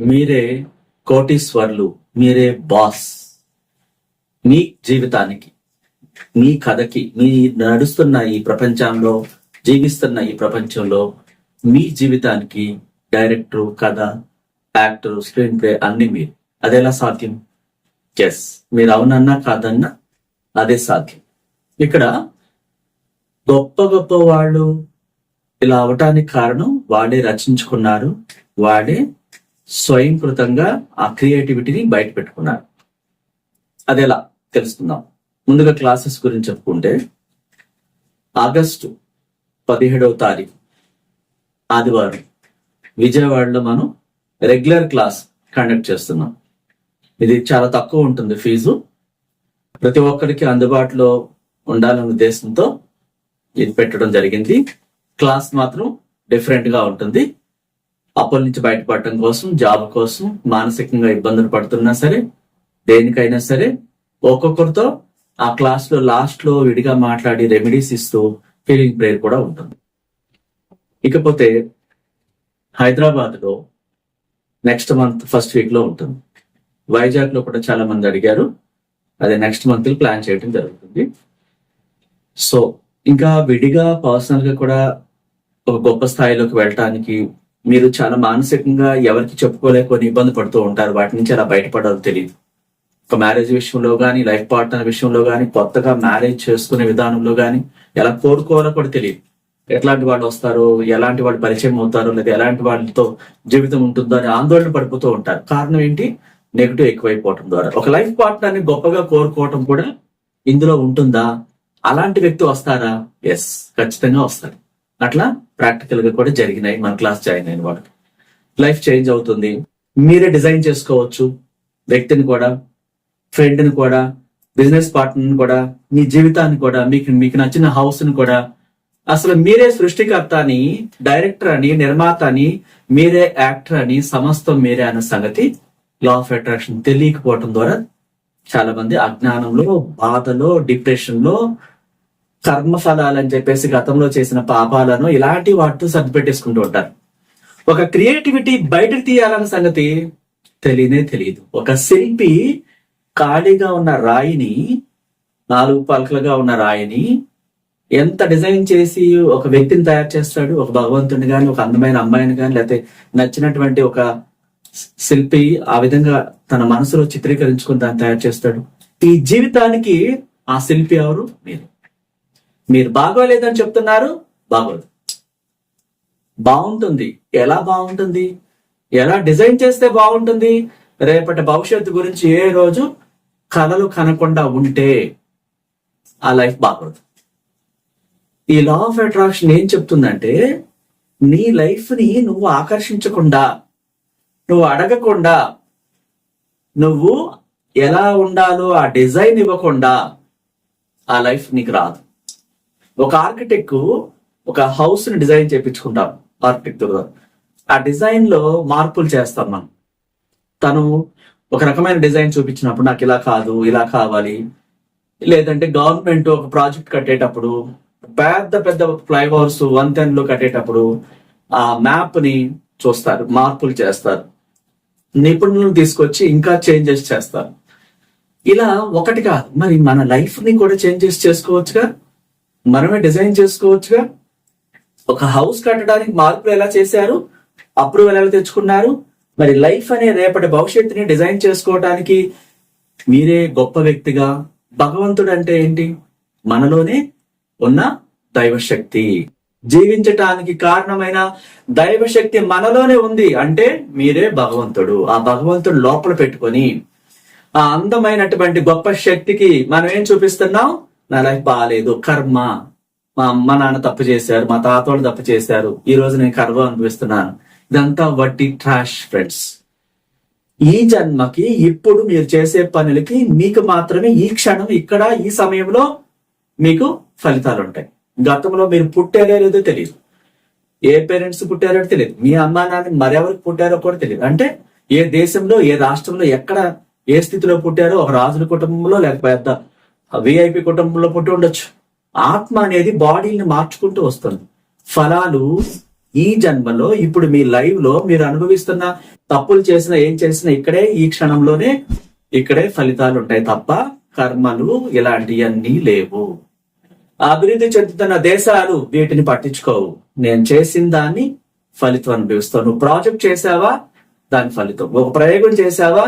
మీరే కోటీశ్వర్లు మీరే బాస్. మీ జీవితానికి మీ కథకి మీ నడుస్తున్న ఈ ప్రపంచంలో జీవిస్తున్న ఈ ప్రపంచంలో మీ జీవితానికి డైరెక్టర్ కథ యాక్టర్ స్క్రీన్ ప్లే అన్ని మీరు. అదెలా సాధ్యం? ఎస్ మీరు అవునన్నా కాదన్నా అదే సాధ్యం. ఇక్కడ గొప్ప గొప్ప వాళ్ళు ఇలా అవటానికి కారణం వాడే రచించుకున్నారు వాడే స్వయంకృతంగా ఆ క్రియేటివిటీని బయట పెట్టుకున్నారు. అది ఎలా తెలుసుకుందాం. ముందుగా క్లాసెస్ గురించి చెప్పుకుంటే ఆగస్టు పదిహేడవ తారీఖు ఆదివారం విజయవాడలో మనం రెగ్యులర్ క్లాస్ కండక్ట్ చేస్తున్నాం. ఇది చాలా తక్కువ ఉంటుంది ఫీజు. ప్రతి ఒక్కరికి అందుబాటులో ఉండాలనే ఉద్దేశంతో ఇది పెట్టడం జరిగింది. క్లాస్ మాత్రం డిఫరెంట్గా ఉంటుంది. అప్పుల నుంచి బయటపడటం కోసం జాబ్ కోసం మానసికంగా ఇబ్బందులు పడుతున్నా సరే దేనికైనా సరే ఒక్కొక్కరితో ఆ క్లాస్లో లాస్ట్లో విడిగా మాట్లాడి రెమెడీస్ ఇస్తూ ఫీలింగ్ ప్రేయర్ కూడా ఉంటుంది. ఇకపోతే హైదరాబాద్లో నెక్స్ట్ మంత్ ఫస్ట్ వీక్లో ఉంటుంది. వైజాగ్లో కూడా చాలా మంది అడిగారు. అదే నెక్స్ట్ మంత్ ప్లాన్ చేయడం జరుగుతుంది. సో ఇంకా విడిగా పర్సనల్గా కూడా ఒక గొప్ప స్థాయిలోకి వెళ్ళటానికి మీరు చాలా మానసికంగా ఎవరికి చెప్పుకోలేక కొన్ని ఇబ్బంది పడుతూ ఉంటారు. వాటి నుంచి ఎలా బయటపడాలో తెలియదు ఒక మ్యారేజ్ విషయంలో కానీ లైఫ్ పార్ట్నర్ విషయంలో కానీ కొత్తగా మ్యారేజ్ చేసుకునే విధానంలో కానీ ఎలా కోరుకోవాలో కూడా తెలియదు ఎట్లాంటి వాళ్ళు వస్తారో ఎలాంటి వాళ్ళు పరిచయం అవుతారో లేదా ఎలాంటి వాళ్ళతో జీవితం ఉంటుందో అని ఆందోళన పడిపోతూ ఉంటారు. కారణం ఏంటి? నెగిటివ్ ఎక్కువైపోవటం ద్వారా. ఒక లైఫ్ పార్ట్నర్ని గొప్పగా కోరుకోవటం కూడా ఇందులో ఉంటుందా? అలాంటి వ్యక్తి వస్తారా? ఎస్ ఖచ్చితంగా వస్తారు అట్లా ప్రాక్టికల్గా కూడా జరిగినాయి. మన క్లాస్ జాయిన్ అయిన వాళ్ళకి లైఫ్ చేంజ్ అవుతుంది. మీరే డిజైన్ చేసుకోవచ్చు. వ్యక్తిని కూడా ఫ్రెండ్ని కూడా బిజినెస్ పార్ట్నర్ని కూడా మీ జీవితాన్ని కూడా మీకు మీకు నచ్చిన హౌస్ని కూడా. అసలు మీరే సృష్టికర్త అని డైరెక్టర్ అని నిర్మాత అని మీరే యాక్టర్ అని సమస్తం మీరే అన్న సంగతి లా ఆఫ్ అట్రాక్షన్ తెలియకపోవటం ద్వారా చాలా మంది అజ్ఞానంలో బాధలో డిప్రెషన్లో లో కర్మఫలాలు అని చెప్పేసి గతంలో చేసిన పాపాలను ఇలాంటి వాటితో సర్దిపెట్టేసుకుంటూ ఉంటారు. ఒక క్రియేటివిటీ బయటకు తీయాలన్న సంగతి తెలియనే తెలియదు. ఒక శిల్పి ఖాళీగా ఉన్న రాయిని నాలుగు పలకలుగా ఉన్న రాయిని ఎంత డిజైన్ చేసి ఒక వ్యక్తిని తయారు చేస్తాడు? ఒక భగవంతుని కానీ ఒక అందమైన అమ్మాయిని కానీ లేకపోతే నచ్చినటువంటి ఒక శిల్పి ఆ విధంగా తన మనసులో చిత్రీకరించుకుని దాన్ని తయారు చేస్తాడు. ఈ జీవితానికి ఆ శిల్పి ఎవరు? మీరు మీరు బాగోలేదని చెప్తున్నారు బాగోదు. బాగుంటుంది. ఎలా బాగుంటుంది? ఎలా డిజైన్ చేస్తే బాగుంటుంది? రేపటి భవిష్యత్తు గురించి ఏ రోజు కలలు కనకుండా ఉంటే ఆ లైఫ్ బాగోదు. ఈ లా ఆఫ్ అట్రాక్షన్ ఏం చెప్తుందంటే నీ లైఫ్ని నువ్వు ఆకర్షించకుండా నువ్వు అడగకుండా నువ్వు ఎలా ఉండాలో ఆ డిజైన్ ఇవ్వకుండా ఆ లైఫ్ నీకు రాదు. ఒక ఆర్కిటెక్ట్ ఒక హౌస్ని డిజైన్ చేయించుకుంటాం ఆర్కిటెక్ట్ ఆ డిజైన్లో మార్పులు చేస్తాం మనం. తను ఒక రకమైన డిజైన్ చూపించినప్పుడు నాకు ఇలా కాదు ఇలా కావాలి. లేదంటే గవర్నమెంట్ ఒక ప్రాజెక్ట్ కట్టేటప్పుడు పెద్ద పెద్ద ఫ్లైఓవర్స్ వంతెనలు కట్టేటప్పుడు ఆ మ్యాప్ని చూస్తారు మార్పులు చేస్తారు. నిపుణులను తీసుకొచ్చి ఇంకా చేంజెస్ చేస్తారు. ఇలా ఒకటి కాదు మరి మన లైఫ్ని కూడా చేంజెస్ చేసుకోవచ్చుగా? మనమే డిజైన్ చేసుకోవచ్చుగా. ఒక హౌస్ కట్టడానికి మార్పులు ఎలా చేశారు అప్రూవల్ ఎలా తెచ్చుకున్నారు మరి లైఫ్ అనే రేపటి భవిష్యత్తుని డిజైన్ చేసుకోవటానికి మీరే గొప్ప వ్యక్తిగా భగవంతుడు అంటే ఏంటి మనలోనే ఉన్న దైవశక్తి. జీవించటానికి కారణమైన దైవశక్తి మనలోనే ఉంది అంటే మీరే భగవంతుడు. ఆ భగవంతుడు లోపల పెట్టుకొని ఆ అందమైనటువంటి గొప్ప శక్తికి మనం ఏం చూపిస్తున్నాం? నా లైఫ్ బాగాలేదు కర్మ. మా అమ్మ నాన్న తప్పు చేశారు. మా తాత వాళ్ళు తప్పు చేశారు. ఈ రోజు నేను కర్మ అనిపిస్తున్నాను ఇదంతా వడ్డీ ట్రాష్ ఫ్రెండ్స్ ఈ జన్మకి ఇప్పుడు మీరు చేసే పనులకి మీకు మాత్రమే ఈ క్షణం ఇక్కడ ఈ సమయంలో మీకు ఫలితాలు ఉంటాయి గతంలో మీరు పుట్టారో లేదో తెలియదు. ఏ పేరెంట్స్ పుట్టారో తెలియదు. మీ అమ్మా నాన్న మరెవరికి పుట్టారో కూడా తెలియదు. అంటే ఏ దేశంలో ఏ రాష్ట్రంలో ఎక్కడ ఏ స్థితిలో పుట్టారో ఒక రాజుల కుటుంబంలో లేకపోతే విఐపి కుటుంబంలో పుట్టి ఉండొచ్చు. ఆత్మ అనేది బాడీని మార్చుకుంటూ వస్తుంది. ఫలాలు ఈ జన్మలో ఇప్పుడు మీ లైవ్లో మీరు అనుభవిస్తున్న తప్పులు చేసిన ఏం చేసినా ఇక్కడే ఈ క్షణంలోనే ఇక్కడే ఫలితాలు ఉంటాయి తప్ప కర్మలు ఇలాంటివన్నీ లేవు. అభివృద్ధి చెందుతున్న దేశాలు వీటిని పట్టించుకోవు. నేను చేసిన దాన్ని ఫలితం అనుభవిస్తావు. నువ్వు ప్రాజెక్ట్ చేసావా దాని ఫలితం. ఒక ప్రయోగం చేసావా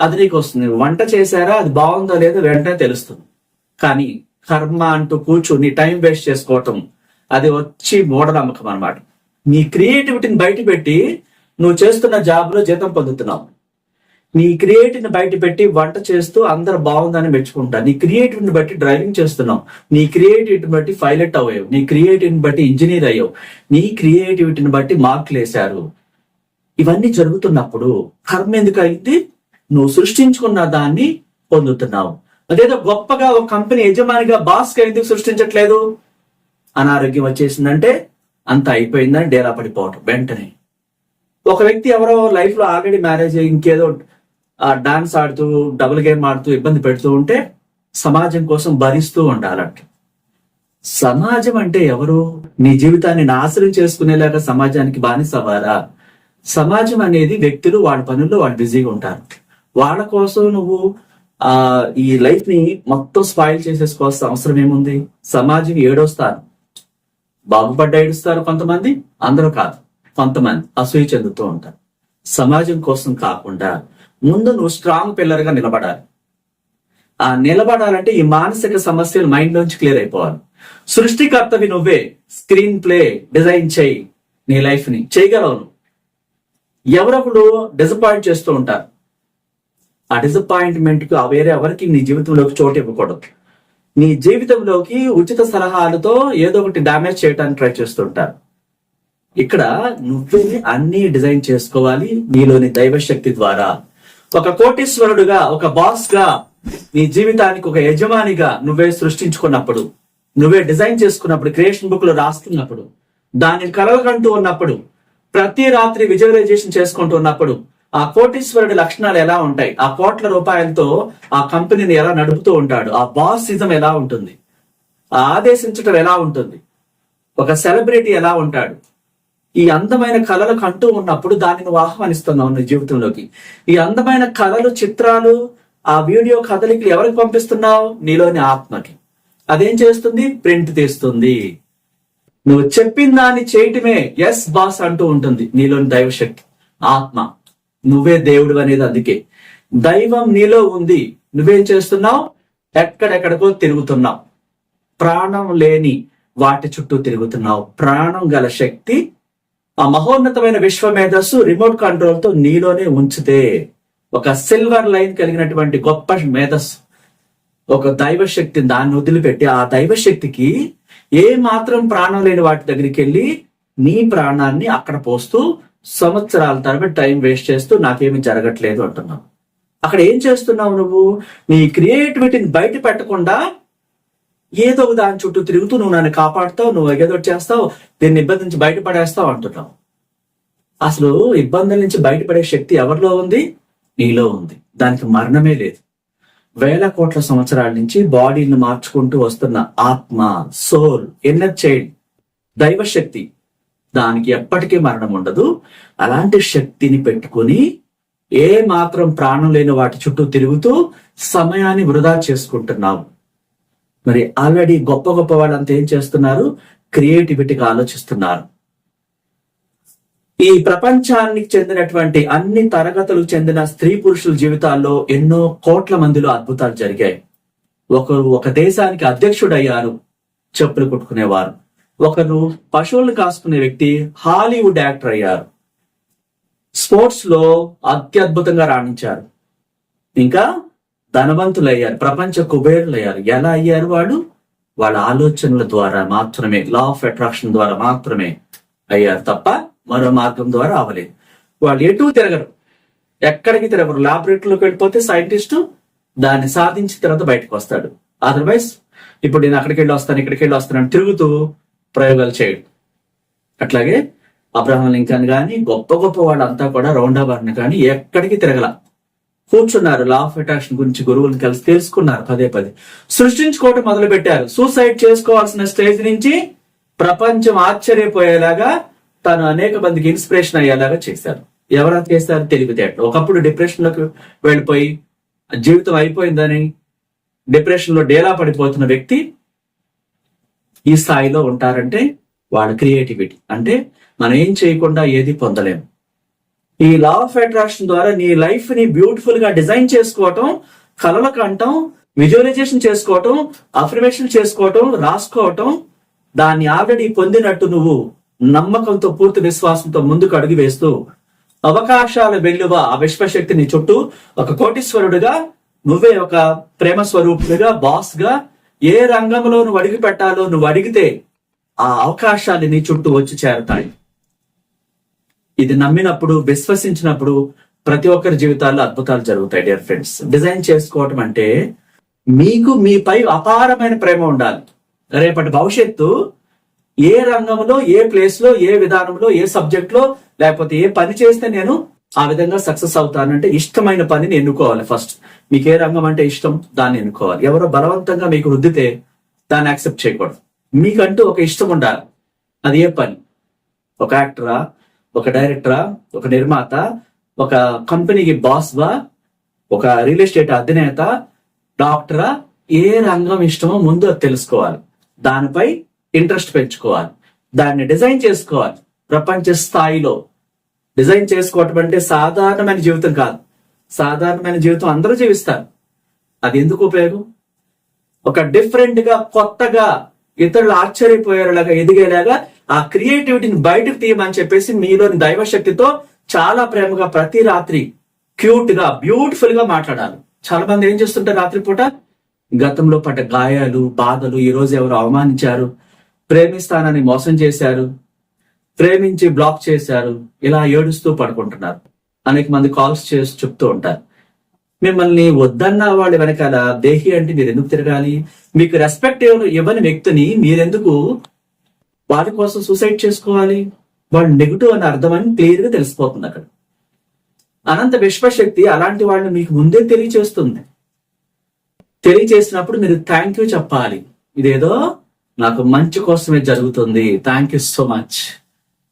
అది నీకు వస్తుంది. వంట చేశారా? అది బాగుందో లేదో వెంటనే తెలుస్తుంది. కానీ కర్మ అంటూ కూర్చుని టైం వేస్ట్ చేసుకోవటం అది వచ్చి మూఢనమ్మకం అన్నమాట. నీ క్రియేటివిటీని బయట పెట్టి నువ్వు చేస్తున్న జాబ్లో జీతం పొందుతున్నావు. నీ క్రియేటివ్ని బయట పెట్టి వంట చేస్తూ అందరు బాగుందని మెచ్చుకుంటా. నీ క్రియేటివ్ని బట్టి డ్రైవింగ్ చేస్తున్నావు. నీ క్రియేటివిటీని బట్టి పైలట్ అయ్యావు. నీ క్రియేటివ్ని బట్టి ఇంజనీర్ అయ్యావు. నీ క్రియేటివిటీని బట్టి మార్కులు వేశారు. ఇవన్నీ జరుగుతున్నప్పుడు కర్మ ఎందుకు అయింది? నువ్వు సృష్టించుకున్న దాన్ని పొందుతున్నావు. అదేదో గొప్పగా ఒక కంపెనీ యజమానిగా బాస్ ఎందుకు సృష్టించట్లేదు? అనారోగ్యం వచ్చేసిందంటే అంత అయిపోయిందని డేలా పడిపోవటం వెంటనే. ఒక వ్యక్తి ఎవరో లైఫ్లో ఆల్రెడీ మ్యారేజ్ ఇంకేదో డాన్స్ ఆడుతూ డబుల్ గేమ్ ఆడుతూ ఇబ్బంది పెడుతూ ఉంటే సమాజం కోసం భరిస్తూ ఉండాలంట. సమాజం అంటే ఎవరు? నీ జీవితాన్ని నాశనం చేసుకునేలాగా సమాజానికి బానిస అవ్వాలా? సమాజం అనేది వ్యక్తులు వాళ్ళ పనుల్లో వాళ్ళు బిజీగా ఉంటారు. వాళ్ళ కోసం నువ్వు ఆ ఈ లైఫ్ని మొత్తం స్పాయిల్ చేసేసుకోవాల్సిన అవసరం ఏముంది? సమాజం ఏడోస్తారు బాగుపడ్డ ఏడుస్తారు కొంతమంది అందరూ కాదు. కొంతమంది అసూయ చెందుతూ ఉంటారు. సమాజం కోసం కాకుండా ముందు నువ్వు స్ట్రాంగ్ పిల్లర్గా నిలబడాలి. ఆ నిలబడాలంటే ఈ మానసిక సమస్యలు మైండ్ లోంచి క్లియర్ అయిపోవాలి. సృష్టికర్తవి నువ్వే. స్క్రీన్ ప్లే డిజైన్ చేయి. నీ లైఫ్ని చేయగలవు ఎవరొకడు డిసప్పాయింట్ చేస్తూ ఉంటారు. ఆ డిసప్పాయింట్మెంట్కు ఆ వేరే ఎవరికి నీ జీవితంలోకి చోటు ఇవ్వకూడదు. నీ జీవితంలోకి ఉచిత సలహాలతో ఏదో ఒకటి డామేజ్ చేయడానికి ట్రై చేస్తుంటారు. ఇక్కడ నువ్వే అన్ని డిజైన్ చేసుకోవాలి నీలోని దైవశక్తి ద్వారా. ఒక కోటీశ్వరుడుగా ఒక బాస్గా నీ జీవితానికి ఒక యజమానిగా నువ్వే సృష్టించుకున్నప్పుడు నువ్వే డిజైన్ చేసుకున్నప్పుడు క్రియేషన్ బుక్లో రాస్తున్నప్పుడు దాన్ని కలగకంటూ ఉన్నప్పుడు ప్రతి రాత్రి విజువలైజేషన్ చేసుకుంటూ ఉన్నప్పుడు ఆ కోటీశ్వరుడి లక్షణాలు ఎలా ఉంటాయి? ఆ కోట్ల రూపాయలతో ఆ కంపెనీని ఎలా నడుపుతూ ఉంటాడు? ఆ బాస్ ఇజం ఎలా ఉంటుంది? ఆ ఆదేశించటం ఎలా ఉంటుంది? ఒక సెలబ్రిటీ ఎలా ఉంటాడు? ఈ అందమైన కళలు కంటూ ఉన్నప్పుడు దాన్ని నువ్వు ఆహ్వానిస్తున్నావు నీ జీవితంలోకి. ఈ అందమైన కళలు చిత్రాలు ఆ వీడియో కదలికలు ఎవరికి పంపిస్తున్నావు? నీలోని ఆత్మకి. అదేం చేస్తుంది? ప్రింట్ తీస్తుంది. నువ్వు చెప్పిన దాన్ని చేయటమే ఎస్ బాస్ అంటూ ఉంటుంది. నీలోని దైవశక్తి ఆత్మ. నువ్వే దేవుడు అనేది అందుకే. దైవం నీలో ఉంది. నువ్వేం చేస్తున్నావు? ఎక్కడెక్కడికో తిరుగుతున్నావు. ప్రాణం లేని వాటి చుట్టూ తిరుగుతున్నావు. ప్రాణం గల శక్తి ఆ మహోన్నతమైన విశ్వ మేధస్సు రిమోట్ కంట్రోల్తో నీలోనే ఉంచితే ఒక సిల్వర్ లైన్ కలిగినటువంటి గొప్ప మేధస్సు ఒక దైవశక్తిని దాన్ని వదిలిపెట్టి ఆ దైవ శక్తికి ఏ మాత్రం ప్రాణం లేని వాటి దగ్గరికి వెళ్ళి నీ ప్రాణాన్ని అక్కడ పోస్తూ సంవత్సరాల తరబడి టైం వేస్ట్ చేస్తూ నాకేమి జరగట్లేదు అంటున్నావు. అక్కడ ఏం చేస్తున్నావు నువ్వు? నీ క్రియేటివిటీని బయట పెట్టకుండా ఏదో ఒక దాని చుట్టూ తిరుగుతూ నువ్వు నన్ను కాపాడుతావు నువ్వు ఏదో చేస్తావు దీన్ని ఇబ్బంది నుంచి బయటపడేస్తావు అంటున్నావు. అసలు ఇబ్బందుల నుంచి బయటపడే శక్తి ఎవరిలో ఉంది? నీలో ఉంది. దానికి మరణమే లేదు. వేల కోట్ల సంవత్సరాల నుంచి బాడీని మార్చుకుంటూ వస్తున్న ఆత్మ సోల్ ఎన్నర్ చైల్డ్ దైవశక్తి దానికి ఎప్పటికీ మరణం ఉండదు. అలాంటి శక్తిని పెట్టుకుని ఏ మాత్రం ప్రాణం లేని వాటి చుట్టూ తిరుగుతూ సమయాన్ని వృధా చేసుకుంటున్నావు మరి ఆల్రెడీ గొప్ప గొప్ప వాళ్ళంతా ఏం చేస్తున్నారు? క్రియేటివిటీగా ఆలోచిస్తున్నారు. ఈ ప్రపంచానికి చెందినటువంటి అన్ని తరగతులకు చెందిన స్త్రీ పురుషుల జీవితాల్లో ఎన్నో కోట్ల మందిలో అద్భుతాలు జరిగాయి. ఒకరు ఒక దేశానికి అధ్యక్షుడయ్యారు. చెప్పులు కుట్టుకునేవారు. ఒకరు పశువులను కాసుకునే వ్యక్తి హాలీవుడ్ యాక్టర్ అయ్యారు. స్పోర్ట్స్లో అత్యద్భుతంగా రాణించారు. ఇంకా ధనవంతులయ్యారు ప్రపంచ కుబేరులు అయ్యారు ఎలా అయ్యారు వాడు? వాళ్ళ ఆలోచనల ద్వారా మాత్రమే లా ఆఫ్ అట్రాక్షన్ ద్వారా మాత్రమే అయ్యారు తప్ప మరో మార్గం ద్వారా అవ్వలేదు వాళ్ళు ఎటు తిరగరు. ఎక్కడికి తిరగరు. లాబొరేటరీలోకి వెళ్ళిపోతే సైంటిస్ట్ దాన్ని సాధించిన తర్వాత బయటకు వస్తాడు. అదర్వైజ్ ఇప్పుడు నేను అక్కడికి వెళ్ళి వస్తాను ఇక్కడికి వెళ్ళి వస్తాను తిరుగుతూ ప్రయోగాలు చేయడు. అట్లాగే అబ్రహం లింకన్ కానీ గొప్ప గొప్ప వాళ్ళంతా కూడా రౌండాబార్ని కానీ ఎక్కడికి తిరగల. కూర్చున్నారు లా ఆఫ్ అట్రాక్షన్ గురించి గురువులను కలిసి తెలుసుకున్నారు పదే పదే. సృష్టించుకోవటం మొదలు పెట్టారు సూసైడ్ చేసుకోవాల్సిన స్టేజ్ నుంచి ప్రపంచం ఆశ్చర్యపోయేలాగా తను అనేక మందికి ఇన్స్పిరేషన్ అయ్యేలాగా చేశారు. ఎవరైనా చేశారు తెలివితేటలు ఒకప్పుడు డిప్రెషన్లోకి వెళ్ళిపోయి జీవితం అయిపోయిందని డిప్రెషన్లో డేలా పడిపోతున్న వ్యక్తి ఈ స్థాయిలో ఉంటారంటే వాళ్ళ క్రియేటివిటీ. అంటే మనం ఏం చేయకుండా ఏది పొందలేము. ఈ లా ఆఫ్ అట్రాక్షన్ ద్వారా నీ లైఫ్ని బ్యూటిఫుల్గా డిజైన్ చేసుకోవటం కలల కంటం విజువలైజేషన్ చేసుకోవటం అఫర్మేషన్ చేసుకోవటం రాసుకోవటం దాన్ని ఆల్రెడీ పొందినట్టు నువ్వు నమ్మకంతో పూర్తి విశ్వాసంతో ముందుకు అడుగు వేస్తూ అవకాశాల వెల్లువ ఆ విశ్వశక్తిని చుట్టూ ఒక కోటీశ్వరుడుగా నువ్వే ఒక ప్రేమ స్వరూపుడిగా బాస్గా ఏ రంగంలో నువ్వు అడిగి పెట్టాలో నువ్వు అడిగితే ఆ అవకాశాలు నీ చుట్టూ వచ్చి చేరతాయి. ఇది నమ్మినప్పుడు విశ్వసించినప్పుడు ప్రతి ఒక్కరి జీవితాల్లో అద్భుతాలు జరుగుతాయి డియర్ ఫ్రెండ్స్ డిజైన్ చేసుకోవటం అంటే మీకు మీపై అపారమైన ప్రేమ ఉండాలి. రేపటి భవిష్యత్తు ఏ రంగంలో ఏ ప్లేస్లో ఏ విధానంలో ఏ సబ్జెక్ట్లో లేకపోతే ఏ పని చేస్తే నేను ఆ విధంగా సక్సెస్ అవుతానంటే ఇష్టమైన పనిని ఎన్నుకోవాలి ఫస్ట్. మీకు ఏ రంగం అంటే ఇష్టం దాన్ని ఎన్నుకోవాలి. ఎవరో బలవంతంగా మీకు రుద్దితే దాన్ని యాక్సెప్ట్ చేయకూడదు. మీకంటూ ఒక ఇష్టం ఉండాలి. అది ఏ పని? ఒక యాక్టరా? ఒక డైరెక్టరా? ఒక నిర్మాత? ఒక కంపెనీకి బాస్ వా ఒక రియల్ ఎస్టేట్ అధినేత? డాక్టరా? ఏ రంగం ఇష్టమో ముందు అది తెలుసుకోవాలి. దానిపై ఇంట్రెస్ట్ పెంచుకోవాలి. దాన్ని డిజైన్ చేసుకోవాలి. ప్రపంచ స్థాయిలో. డిజైన్ చేసుకోవటం అంటే సాధారణమైన జీవితం కాదు. సాధారణమైన జీవితం అందరూ జీవిస్తారు. అది ఎందుకు ఉపయోగం? ఒక డిఫరెంట్గా కొత్తగా ఇతరులు ఆశ్చర్యపోయేలాగా ఎదిగేలాగా ఆ క్రియేటివిటీని బయటకు తీయమని చెప్పేసి మీలోని దైవశక్తితో చాలా ప్రేమగా ప్రతి రాత్రి క్యూట్గా బ్యూటిఫుల్గా మాట్లాడాలి. చాలా మంది ఏం చేస్తుంటారు రాత్రిపూట గతంలో పడ్డ గాయాలు బాధలు ఈ రోజు ఎవరు అవమానించారు? ప్రేమిస్తానని మోసం చేశారు? ప్రేమించి బ్లాక్ చేశారు. ఇలా ఏడుస్తూ పడుకుంటున్నారు. అనేక మంది కాల్స్ చేసి చెప్తూ ఉంటారు. మిమ్మల్ని వద్దన్న వాళ్ళు వెనకాల దేహి అంటే మీరు ఎందుకు తిరగాలి? మీకు రెస్పెక్ట్ ఇవ్వని వ్యక్తిని మీరెందుకు వారి కోసం సూసైడ్ చేసుకోవాలి? వాళ్ళు నెగిటివ్ అని అర్థం అని క్లియర్గా తెలిసిపోతుంది అక్కడ. అనంత విశ్వశక్తి అలాంటి వాళ్ళని మీకు ముందే తెలియచేస్తుంది. తెలియచేసినప్పుడు మీరు థ్యాంక్ యూ చెప్పాలి. ఇదేదో నాకు మంచి కోసమే జరుగుతుంది. థ్యాంక్ యూ సో మచ్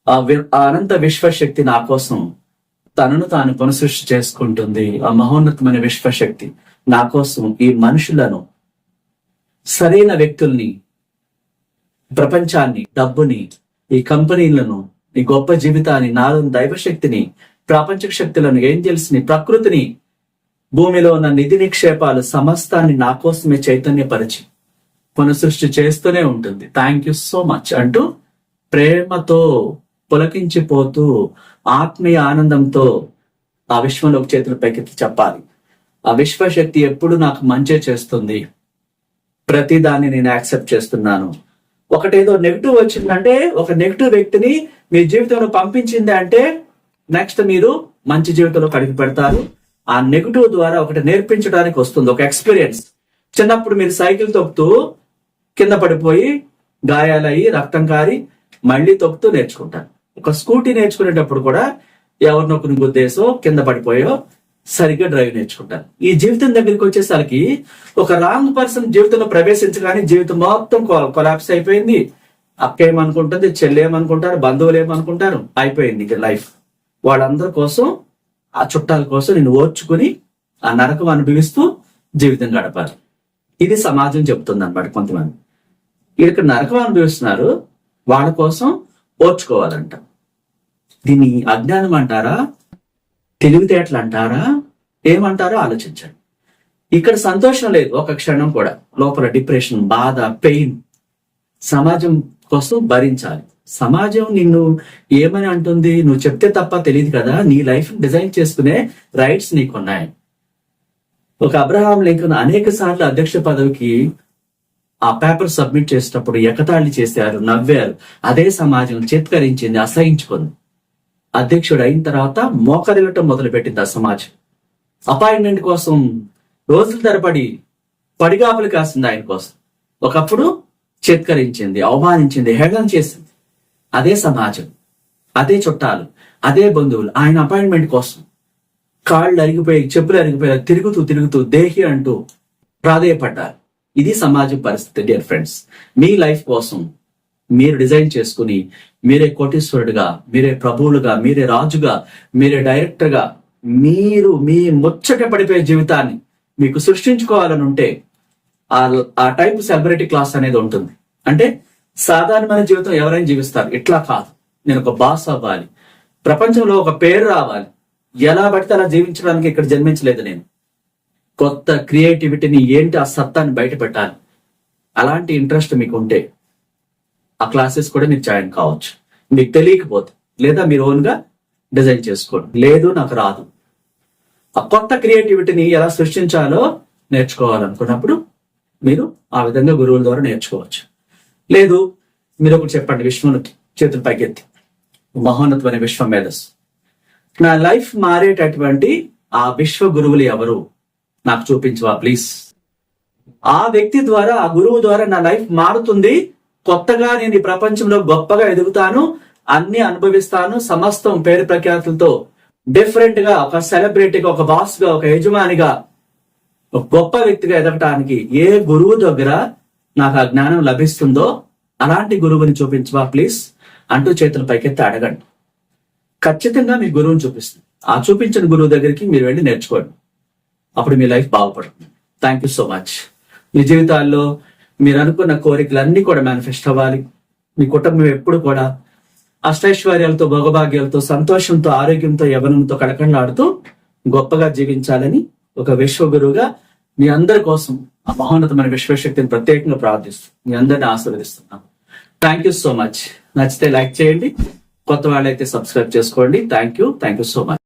ఆ వి- అనంత విశ్వశక్తి నా కోసం తనను తాను పునసృష్టి చేసుకుంటుంది. ఆ మహోన్నతమైన విశ్వశక్తి నా కోసం ఈ మనుషులను సరైన వ్యక్తుల్ని ప్రపంచాన్ని డబ్బుని ఈ కంపెనీలను ఈ గొప్ప జీవితాన్ని నాలో దైవశక్తిని ప్రాపంచిక శక్తులను ఏంజల్స్ ప్రకృతిని భూమిలో ఉన్న నిధి నిక్షేపాలు సమస్తాన్ని నా కోసమే చైతన్యపరిచి పునసృష్టి చేస్తూనే ఉంటుంది. థ్యాంక్ యూ సో మచ్ అంటూ ప్రేమతో పులకించిపోతూ ఆత్మీయ ఆనందంతో ఆ విశ్వంలోకి చేతులు పైకెత్తి చెప్పాలి. ఆ విశ్వశక్తి ఎప్పుడు నాకు మంచి చేస్తుంది. ప్రతి దాన్ని నేను యాక్సెప్ట్ చేస్తున్నాను. ఒకటేదో నెగిటివ్ వచ్చిందంటే ఒక నెగిటివ్ వ్యక్తిని మీ జీవితంలో పంపించింది అంటే నెక్స్ట్ మీరు మంచి జీవితంలో కడిగి పెడతారు. ఆ నెగిటివ్ ద్వారా ఒకటి నేర్పించడానికి వస్తుంది ఒక ఎక్స్పీరియన్స్. చిన్నప్పుడు మీరు సైకిల్ తొక్కుతూ కింద పడిపోయి గాయాలయ్యి రక్తం కారి మళ్ళీ తొక్కుతూ నేర్చుకుంటారు. ఒక స్కూటీ నేర్చుకునేటప్పుడు కూడా ఎవరినొకరిని గుద్దేసో కింద పడిపోయో సరిగ్గా డ్రైవ్ నేర్చుకుంటారు. ఈ జీవితం దగ్గరికి వచ్చేసరికి ఒక రాంగ్ పర్సన్ జీవితంలో ప్రవేశించగానే జీవితం మొత్తం కొలాప్స్ అయిపోయింది. అక్క ఏమనుకుంటుంది చెల్లి ఏమనుకుంటారు బంధువులు ఏమనుకుంటారు? అయిపోయింది ఇక లైఫ్. వాళ్ళందరి కోసం ఆ చుట్టాల కోసం నేను ఓర్చుకుని ఆ నరకం అనుభవిస్తూ జీవితం గడపాలి. ఇది సమాజం చెప్తుంది అనమాట కొంతమంది. ఇక్కడ నరకం అనుభవిస్తున్నారు వాళ్ళ కోసం ఓర్చుకోవాలంట. దీన్ని అజ్ఞానం అంటారా? తెలివితేటలు అంటారా? ఏమంటారో ఆలోచించండి. ఇక్కడ సంతోషం లేదు ఒక క్షణం కూడా. లోపల డిప్రెషన్ బాధ పెయిన్. సమాజం కోసం భరించాలి. సమాజం నిన్ను ఏమని అంటుంది? నువ్వు చెప్తే తప్ప తెలియదు కదా. నీ లైఫ్ డిజైన్ చేసుకునే రైట్స్ నీకున్నాయి. ఒక అబ్రహాం లింకన్ అనేక సార్లు అధ్యక్ష పదవికి ఆ పేపర్ సబ్మిట్ చేసేటప్పుడు ఎకతాళి చేశారు నవ్వారు. అదే సమాజం చిత్కరించింది అసహించుకుంది. అధ్యక్షుడు అయిన తర్వాత మోకరిల్లటం మొదలుపెట్టింది ఆ సమాజం. అపాయింట్మెంట్ కోసం రోజుల తరబడి పడిగాపులు కాసింది ఆయన కోసం. ఒకప్పుడు చిత్కరించింది అవమానించింది హేళన చేసింది. అదే సమాజం అదే చుట్టాలు అదే బంధువులు ఆయన అపాయింట్మెంట్ కోసం. కాళ్ళు అరిగిపోయి చెప్పులు అరిగిపోయి తిరుగుతూ తిరుగుతూ దేహి అంటూ ప్రాధేయపడ్డారు. ఇది సమాజం పరిస్థితి డియర్ ఫ్రెండ్స్ మీ లైఫ్ కోసం మీరు డిజైన్ చేసుకుని మీరే కోటీశ్వరుడుగా మీరే ప్రభువులుగా మీరే రాజుగా మీరే డైరెక్టర్గా మీరు మీ ముచ్చట పడిపోయే జీవితాన్ని మీకు సృష్టించుకోవాలని ఉంటే ఆ ఆ టైప్ సెలబ్రిటీ క్లాస్ అనేది ఉంటుంది. అంటే సాధారణమైన జీవితం ఎవరైనా జీవిస్తారు. ఇట్లా కాదు. నేను ఒక బాస్ అవ్వాలి. ప్రపంచంలో ఒక పేరు రావాలి. ఎలా పడితే అలా జీవించడానికి ఇక్కడ జన్మించలేదు నేను. కొత్త క్రియేటివిటీని ఏంటి ఆ సత్తాన్ని బయట పెట్టాలి అలాంటి ఇంట్రెస్ట్ మీకు ఉంటే ఆ క్లాసెస్ కూడా మీరు జాయిన్ కావచ్చు. మీకు తెలియకపోతే లేదా మీరు ఓన్గా డిజైన్ చేసుకోండి. లేదు నాకు రాదు. ఆ కొత్త క్రియేటివిటీని ఎలా సృష్టించాలో నేర్చుకోవాలనుకున్నప్పుడు మీరు ఆ విధంగా గురువుల ద్వారా నేర్చుకోవచ్చు. లేదు మీరు ఒకటి చెప్పండి విశ్వను చేతులు పైకెత్తి. మహోన్నతమైన విశ్వ మేధస్సు. నా లైఫ్ మారేటటువంటి ఆ విశ్వ గురువులు ఎవరు? నాకు చూపించవా ప్లీజ్. ఆ వ్యక్తి ద్వారా ఆ గురువు ద్వారా నా లైఫ్ మారుతుంది. కొత్తగా నేను ఈ ప్రపంచంలో గొప్పగా ఎదుగుతాను అన్ని అనుభవిస్తాను సమస్తం పేరు ప్రఖ్యాతులతో డిఫరెంట్గా ఒక సెలబ్రిటీగా ఒక బాస్గా ఒక యజమానిగా ఒక గొప్ప వ్యక్తిగా ఎదగటానికి ఏ గురువు దగ్గర నాకు ఆ జ్ఞానం లభిస్తుందో అలాంటి గురువుని చూపించవా ప్లీజ్? అంటూ చేతుల పైకెత్తి అడగండి. ఖచ్చితంగా మీ గురువుని చూపిస్తుంది. ఆ చూపించిన గురువు దగ్గరికి మీరు వెళ్ళి నేర్చుకోండి. అప్పుడు మీ లైఫ్ బాగుపడుతుంది. థ్యాంక్ యూ సో మచ్ మీ జీవితాల్లో మీరు అనుకున్న కోరికలన్నీ కూడా మేనిఫెస్ట్ అవ్వాలి. మీ కుటుంబం ఎప్పుడు కూడా అష్టైశ్వర్యాలతో భోగభాగ్యాలతో సంతోషంతో ఆరోగ్యంతో యవనంతో కడకడలాడుతూ గొప్పగా జీవించాలని ఒక విశ్వగురువుగా మీ అందరి కోసం ఆ మహోన్నతమైన విశ్వశక్తిని ప్రత్యేకంగా ప్రార్థిస్తూ మీ అందరిని ఆశీర్వదిస్తున్నాను. థ్యాంక్ యూ సో మచ్ నచ్చితే లైక్ చేయండి. కొత్త వాళ్ళైతే సబ్స్క్రైబ్ చేసుకోండి. Thank you thank you so much